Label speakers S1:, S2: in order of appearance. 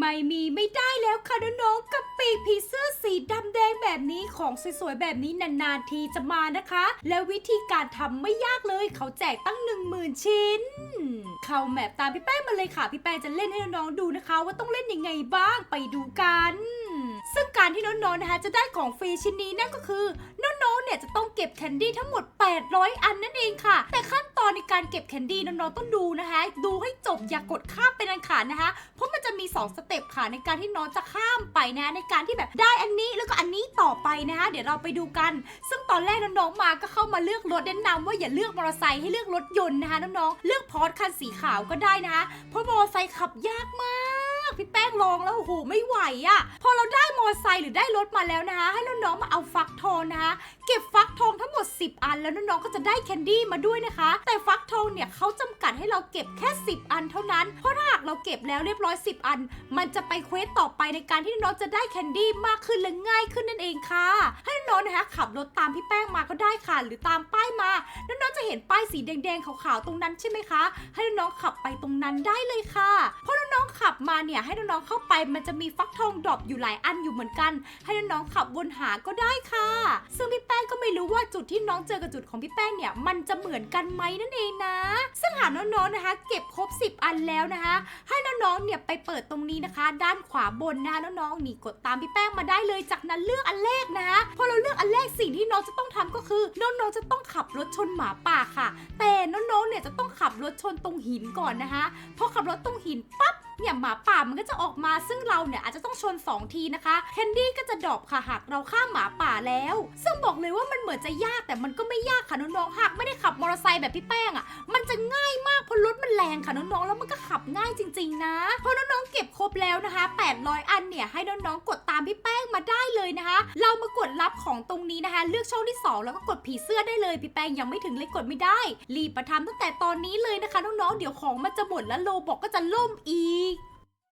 S1: ไม่มีไม่ได้แล้วค่ะน้องๆกับปีกผีเสื้อสีดำแดงแบบนี้ของสวยๆแบบนี้นานๆทีจะมานะคะ แล้ววิธีการทำไม่ยากเลย เขาแจกตั้ง 1 0,000 ชิ้น เข้าแมปตามพี่แป้งมาเลยค่ะ พี่แป้งจะเล่นให้น้องๆดูนะคะ ว่าต้องเล่นยังไงบ้างไปดูกัน ซึ่งการที่น้องๆนะคะจะได้ของฟรีชิ้นนี้นั่นก็คือน้องๆเนี่ย ก็บแคนดี้ทั้งหมด 800 อันนั่นเองค่ะ แต่ขั้นตอนในการเก็บแคนดี้น้องๆต้องดูนะคะ ดูให้จบอย่ากดข้ามเป็นอันขาดนะคะ เพราะมันจะมี 2 สเต็ปค่ะในการที่น้องจะข้ามไปนะในการที่แบบได้อันนี้แล้วก็อันนี้ต่อไปนะคะเดี๋ยวเราไปดูกัน ซึ่งตอนแรกน้องๆมาก็เข้ามาเลือกรถแนะนำว่าอย่าเลือกมอเตอร์ไซค์ให้เลือกรถยนต์นะคะน้องๆเลือกพอร์ชคันสีขาวก็ได้นะคะเพราะมอเตอร์ไซค์ขับยากมาก พี่แป้งลองแล้วโอ้โหไม่ไหวอะ่ะ พอเราได้มอไซค์หรือได้รถมาแล้วนะคะ ให้น้องๆมาเอาฟักทองนะคะ เก็บฟักทองทั้งหมด 10 อัน แล้วน้องๆก็จะได้แคนดี้มาด้วยนะคะ แต่ฟักทองเนี่ยเขาจำกัดให้เราเก็บแค่ 10 อันเท่านั้น เพราะถ้าหากเราเก็บแล้วเรียบร้อย 10 อัน มันจะไปเควสต่อไปในการที่น้องจะได้แคนดี้มากขึ้นและง่ายขึ้นนั่นเองค่ะ ให้น้องนะคะขับรถตามพี่แป้งมาก็ได้ค่ะ หรือตามป้ายมา น้องๆจะเห็นป้ายสีแดงๆขาวๆตรงนั้นใช่ไหมคะ ให้น้องขับไปตรงนั้นได้เลยค่ะเพราะ ขับมาเนี่ยให้น้องๆเข้าไปมันจะมีฟักทองดรอปอยู่หลายอันอยู่เหมือนกัน ให้น้องๆขับวนหาก็ได้ค่ะ ซึ่งพี่แป้งก็ไม่รู้ว่าจุดที่น้องเจอกับจุดของพี่แป้งเนี่ยมันจะเหมือนกันไหมนั่นเองนะ ซึ่งหาน้องๆนะคะ เก็บครบ 10 อันแล้วนะคะ ให้น้องๆเนี่ยไปเปิดตรงนี้นะคะ ด้านขวาบนนะคะน้องๆนี่กดตามพี่แป้งมาได้เลยจาก นั้นเลือกอันแรกนะคะพอเราเลือกอันแรกสิ่งที่น้องจะต้องทำก็คือน้องๆจะต้องขับรถชนหมาป่าค่ะ แต่น้องๆเนี่ยจะต้องขับรถชนตรงหินก่อนนะคะพอขับรถตรงหินปั๊บเนี่ยหมาป่ามันก็จะออกมาซึ่งเราเนี่ยอาจจะต้องชน 2 ทีนะคะแคนดี้ก็จะดรอปค่ะหากเราข้ามหมาป่าแล้ว ซึ่งบอกเลยว่ามันเหมือนจะยากแต่มันก็ไม่ยากค่ะน้องๆหากไม่ได้ขับมอเตอร์ไซค์แบบพี่แป้งอะมันจะง่ายมากเพราะรถมันแรงค่ะน้องๆแล้วมันก็ขับง่ายจริง ๆ นะพอน้องๆเก็บครบแล้วนะคะ 800 อันเนี่ยให้น้องๆกดตามพี่แป้ง เรามากดรับของตรงนี้นะคะ เลือกช่องที่ 2 แล้วก็กดผีเสื้อได้เลยพี่แป้งยังไม่ถึงเลยกดไม่ได้ รีบประทำตั้งแต่ตอนนี้เลยนะคะน้องๆเดี๋ยวของมันจะหมดแล้วโลบอกก็จะล่มอีก